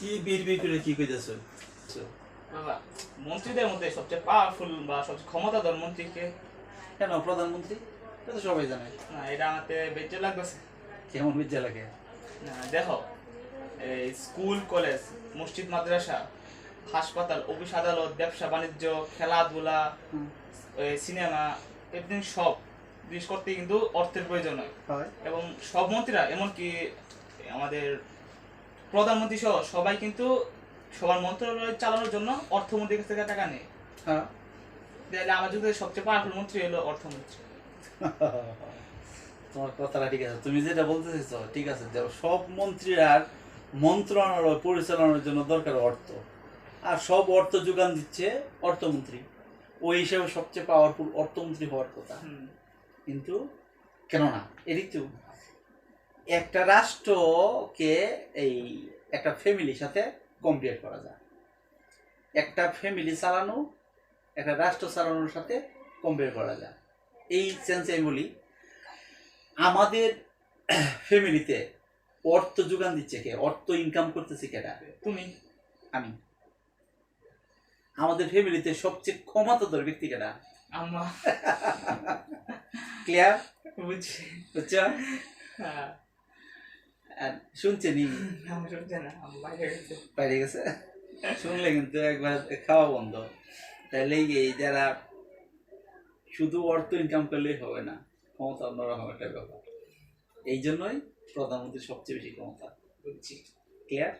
কি বীর করে কি কইতেছো? বাবা মন্ত্রীদের মধ্যে সবচেয়ে পাওয়ারফুল বা সবচেয়ে ক্ষমতাধর মন্ত্রীকে কেন প্রধানমন্ত্রী? এটা তো সবাই জানে। না এটা আমাতে বেঁচে লাগতেছে। কেমন বিদ্যা লাগে? না দেখো এই স্কুল কলেজ মসজিদ মাদ্রাসা হাসপাতাল অফিস আদালত ব্যবসা বাণিজ্য খেলাধুলা সিনেমা এভরিথিং সব জিনিস করতে কিন্তু অর্থের প্রয়োজন হয়। এবং সব মন্ত্রীরা এমনকি আমাদের প্রধানমন্ত্রী সহ সবাই কিন্তু সবার মন্ত্রণালয় চালানোর জন্য অর্থমন্ত্রীর কাছ থেকে টাকা নেয়। হ্যাঁ। তাহলে আমার যুগের সবচেয়ে পাওয়ারফুল মন্ত্রী হলো অর্থমন্ত্রী। তোমার কথাটা ঠিক আছে। তুমি যেটা বলতে চাইছো ঠিক আছে যে সব মন্ত্রীর আর মন্ত্রণালয় পরিচালনার জন্য দরকার অর্থ। আর সব অর্থ যোগান দিচ্ছে অর্থমন্ত্রী। ওই হিসাবে সবচেয়ে পাওয়ারফুল অর্থমন্ত্রী হওয়ার কথা। কিন্তু কেন না এদিক তো একটা রাষ্ট্রকে এই একটা ফ্যামিলির সাথে কম্পেয়ার করা যায়। একটা ফ্যামিলি চালানো একটা রাষ্ট্র চালানোর সাথে কম্পেয়ার করা যায়। এই সেন্সে আমি বলি আমাদের ফ্যামিলিতে অর্থ যোগান দিচ্ছে কে? অর্থ ইনকাম করতেছে কেটা তুমি আমি। আমাদের ফ্যামিলিতে সবচেয়ে ক্ষমতাধর ব্যক্তি কেটা আম্মা। ক্লিয়ার বুঝছি। বুঝছ? হ্যাঁ। আর শুনছেনি আমি না বাইরে গেছে। শুনলে কিন্তু একবার খাওয়া বন্ধ। তাহলে এই যারা শুধু অর্থ ইনকাম করলেই হবে না ক্ষমতা অন্যরকম একটা ব্যাপার। এই জন্যই প্রধানমন্ত্রী সবচেয়ে বেশি ক্ষমতা। বুঝছি। ক্লিয়ার